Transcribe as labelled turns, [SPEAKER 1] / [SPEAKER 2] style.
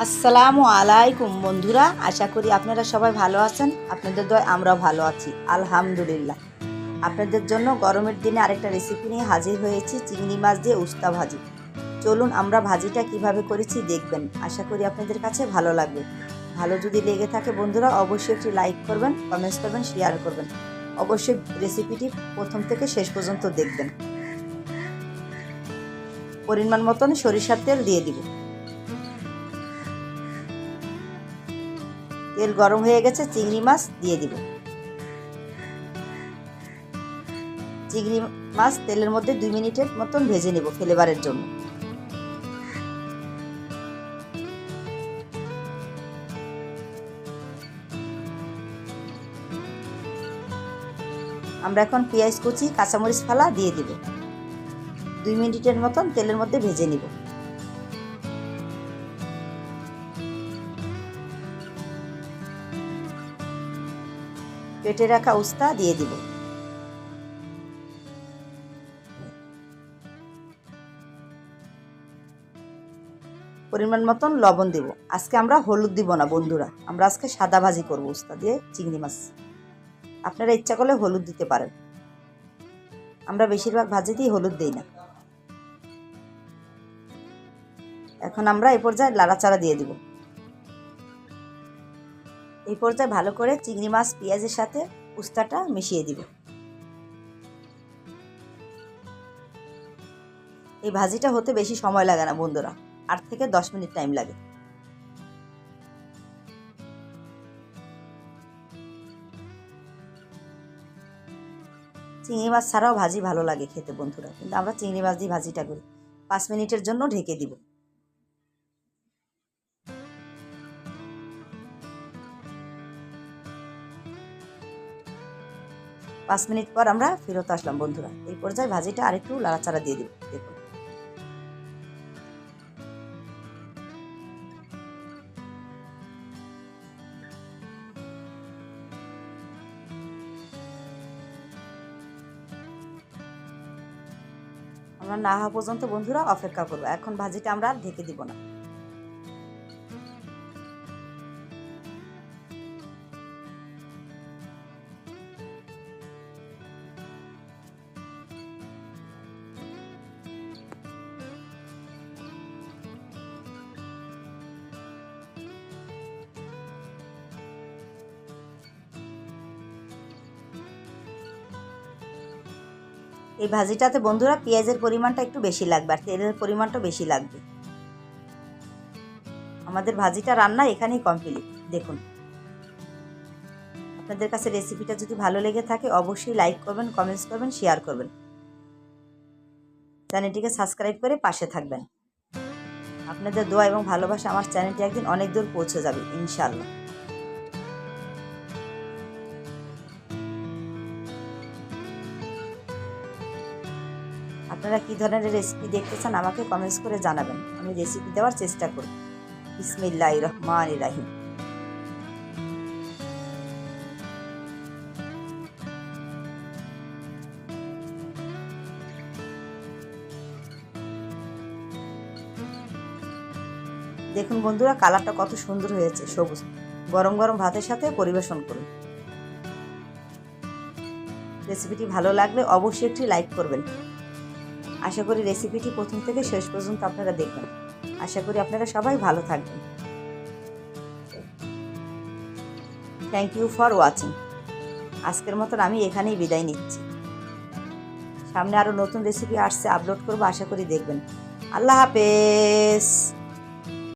[SPEAKER 1] আসসালামু আলাইকুম বন্ধুরা, আশা করি আপনারা সবাই ভালো আছেন, আপনাদের দয় আমরাও ভালো আছি, আলহামদুলিল্লাহ। আপনাদের জন্য গরমের দিনে আরেকটা রেসিপি নিয়ে হাজির হয়েছি, চিংড়ি মাছ দিয়ে উস্তা ভাজি। চলুন আমরা ভাজিটা কীভাবে করেছি দেখবেন, আশা করি আপনাদের কাছে ভালো লাগবে। ভালো যদি লেগে থাকে বন্ধুরা, অবশ্যই একটি লাইক করবেন কমেন্টস করবেন শেয়ার করবেন। অবশ্যই রেসিপিটি প্রথম থেকে শেষ পর্যন্ত দেখবেন। পরিমাণ মতন সরিষার তেল দিয়ে দিব। তেল গরম হয়ে গেছে, চিংড়ি মাছ দিয়ে দিব। চিংড়ি মাছ তেলের মধ্যে দুই মিনিটের মতন ভেজে নেব ফ্লেভারের জন্য। আমরা এখন পেঁয়াজ কুচি, কাঁচামরিচ ফালা দিয়ে দিব। দুই মিনিটের মতন তেলের মধ্যে ভেজে নিব। কেটে রাখা উস্তা দিয়ে দিব। পরিমাণ মতন লবণ দিব। আজকে আমরা হলুদ দিব না বন্ধুরা, আমরা আজকে সাদা ভাজি করব উস্তা দিয়ে চিংড়ি মাছ। আপনারা ইচ্ছা করলে হলুদ দিতে পারেন। আমরা বেশিরভাগ ভাজি ভাজিতেই হলুদ দিই না। এখন আমরা এই পর্যায়ে লাড়াচাড়া দিয়ে দিব। এই পর্যায়ে ভালো করে চিংড়ি মাছ, পেঁয়াজের সাথে উস্তাটা মিশিয়ে দিব। এই ভাজিটা হতে বেশি সময় লাগে না বন্ধুরা, আট থেকে দশ মিনিট টাইম লাগে। চিংড়ি মাছ ছাড়াও ভাজি ভালো লাগে খেতে বন্ধুরা, কিন্তু আমরা চিংড়ি মাছ দিয়ে ভাজিটা করি। পাঁচ মিনিটের জন্য ঢেকে দিব। পাঁচ মিনিট পর আমরা ফেরত আসলাম, বন্ধুরা। এই পর্যায়ে ভাজিটা আরেকটু লাড়াচাড়া দিয়ে দিব, দেখুন। আমরা না হওয়া পর্যন্ত, বন্ধুরা, অপেক্ষা করব। এখন ভাজিটা আমরা ঢেকে দিব না। এই ভাজিটাতে বন্ধুরা পেঁয়াজের পরিমাণটা একটু বেশি লাগবে আর তেলের পরিমাণটা বেশি লাগবে। আমাদের ভাজিটা রান্না এখানেই কমপ্লিট দেখুন। আপনাদের কাছে রেসিপিটা যদি ভালো লেগে থাকে, অবশ্যই লাইক করবেন কমেন্টস করবেন শেয়ার করবেন। চ্যানেলটিকে সাবস্ক্রাইব করে পাশে থাকবেন। আপনাদের দোয়া এবং ভালোবাসা আমার চ্যানেলটি একদিন অনেক দূর পৌঁছে যাবে ইনশাল্লাহ আপনারা কী ধরনের রেসিপি দেখতে চান আমাকে কমেন্টস করে জানাবেন। আমি রেসিপি দেওয়ার চেষ্টা করব। বিসমিল্লাহ রহমান রাহিম। দেখুন বন্ধুরা কালারটা কত সুন্দর হয়েছে, সবুজ। গরম গরম ভাতের সাথে পরিবেশন করুন। রেসিপিটি ভালো লাগলে অবশ্যই একটি লাইক করবেন। আশা করি রেসিপিটি প্রথম থেকে শেষ পর্যন্ত আপনারা দেখবেন। আশা করি আপনারা সবাই ভালো থাকবেন। থ্যাংক ইউ ফর ওয়াচিং আজকের মতন আমি এখানেই বিদায় নিচ্ছি। সামনে আরও নতুন রেসিপি আসছে আপলোড করব, আশা করি দেখবেন। আল্লাহ হাফেজ!